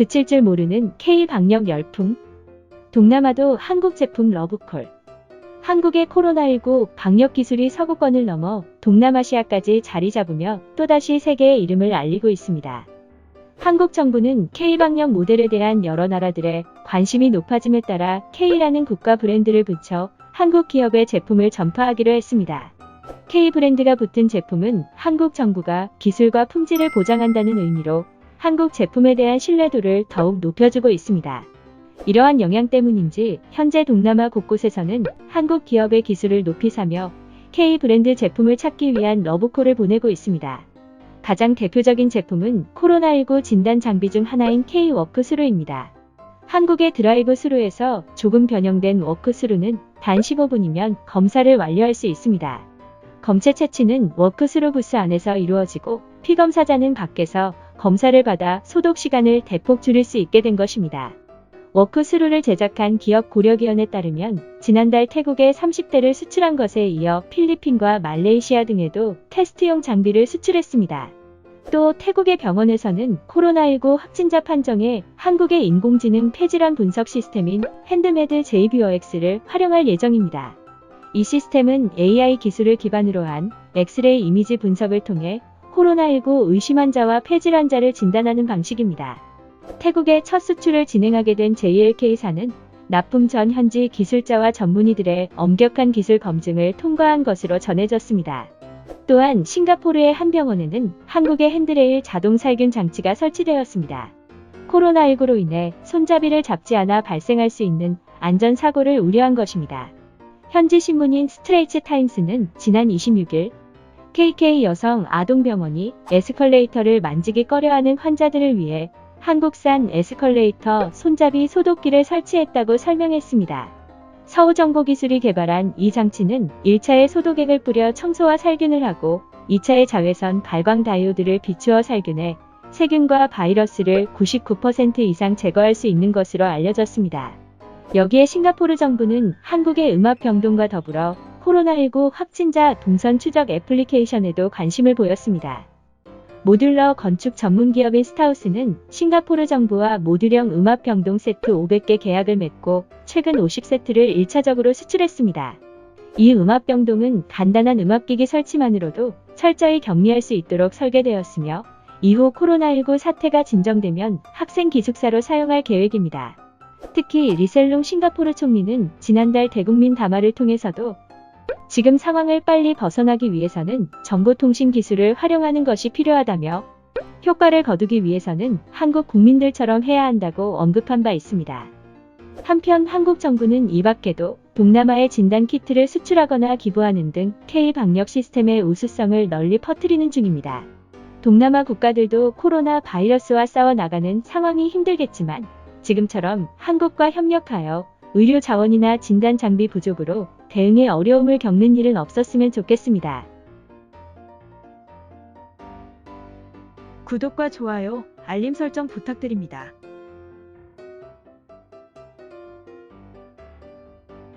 그칠 줄 모르는 K-방역 열풍. 동남아도 한국 제품 러브콜. 한국의 코로나19 방역 기술이 서구권을 넘어 동남아시아까지 자리 잡으며 또다시 세계의 이름을 알리고 있습니다. 한국 정부는 K-방역 모델에 대한 여러 나라들의 관심이 높아짐에 따라 K라는 국가 브랜드를 붙여 한국 기업의 제품을 전파하기로 했습니다. K 브랜드가 붙은 제품은 한국 정부가 기술과 품질을 보장한다는 의미로 한국 제품에 대한 신뢰도를 더욱 높여주고 있습니다. 이러한 영향 때문인지 현재 동남아 곳곳에서는 한국 기업의 기술을 높이 사며 K 브랜드 제품을 찾기 위한 러브콜을 보내고 있습니다. 가장 대표적인 제품은 코로나19 진단 장비 중 하나인 K-워크 스루입니다. 한국의 드라이브 스루에서 조금 변형된 워크 스루는 단 15분이면 검사를 완료할 수 있습니다. 검체 채취는 워크 스루 부스 안에서 이루어지고 피검사자는 밖에서 검사를 받아 소독 시간을 대폭 줄일 수 있게 된 것입니다. 워크 스루를 제작한 기업 고려기원에 따르면 지난달 태국에 30대를 수출한 것에 이어 필리핀과 말레이시아 등에도 테스트용 장비를 수출했습니다. 또 태국의 병원에서는 코로나19 확진자 판정에 한국의 인공지능 폐질환 분석 시스템인 핸드메드 JBOX를 활용할 예정입니다. 이 시스템은 AI 기술을 기반으로 한 엑스레이 이미지 분석을 통해 코로나19 의심 환자와 폐질 환자를 진단하는 방식입니다. 태국의 첫 수출을 진행하게 된 JLK사는 납품 전 현지 기술자와 전문의들의 엄격한 기술 검증을 통과한 것으로 전해졌습니다. 또한 싱가포르의 한 병원에는 한국의 핸드레일 자동 살균 장치가 설치되었습니다. 코로나19로 인해 손잡이를 잡지 않아 발생할 수 있는 안전사고를 우려한 것입니다. 현지 신문인 스트레이츠 타임스는 지난 26일 KK 여성 아동병원이 에스컬레이터를 만지기 꺼려하는 환자들을 위해 한국산 에스컬레이터 손잡이 소독기를 설치했다고 설명했습니다. 서우정보기술이 개발한 이 장치는 1차에 소독액을 뿌려 청소와 살균을 하고 2차에 자외선 발광 다이오드를 비추어 살균해 세균과 바이러스를 99% 이상 제거할 수 있는 것으로 알려졌습니다. 여기에 싱가포르 정부는 한국의 음압병동과 더불어 코로나19 확진자 동선 추적 애플리케이션에도 관심을 보였습니다. 모듈러 건축 전문 기업인 스타우스는 싱가포르 정부와 모듈형 음압 병동 세트 500개 계약을 맺고 최근 50세트를 1차적으로 수출했습니다. 이 음압 병동은 간단한 음압기기 설치만으로도 철저히 격리할 수 있도록 설계되었으며 이후 코로나19 사태가 진정되면 학생 기숙사로 사용할 계획입니다. 특히 리셀롱 싱가포르 총리는 지난달 대국민 담화를 통해서도 지금 상황을 빨리 벗어나기 위해서는 정보통신 기술을 활용하는 것이 필요하다며 효과를 거두기 위해서는 한국 국민들처럼 해야 한다고 언급한 바 있습니다. 한편 한국 정부는 이 밖에도 동남아에 진단 키트를 수출하거나 기부하는 등 K 방역 시스템의 우수성을 널리 퍼뜨리는 중입니다. 동남아 국가들도 코로나 바이러스와 싸워 나가는 상황이 힘들겠지만 지금처럼 한국과 협력하여 의료 자원이나 진단 장비 부족으로 대응에 어려움을 겪는 일은 없었으면 좋겠습니다. 구독과 좋아요, 알림 설정 부탁드립니다.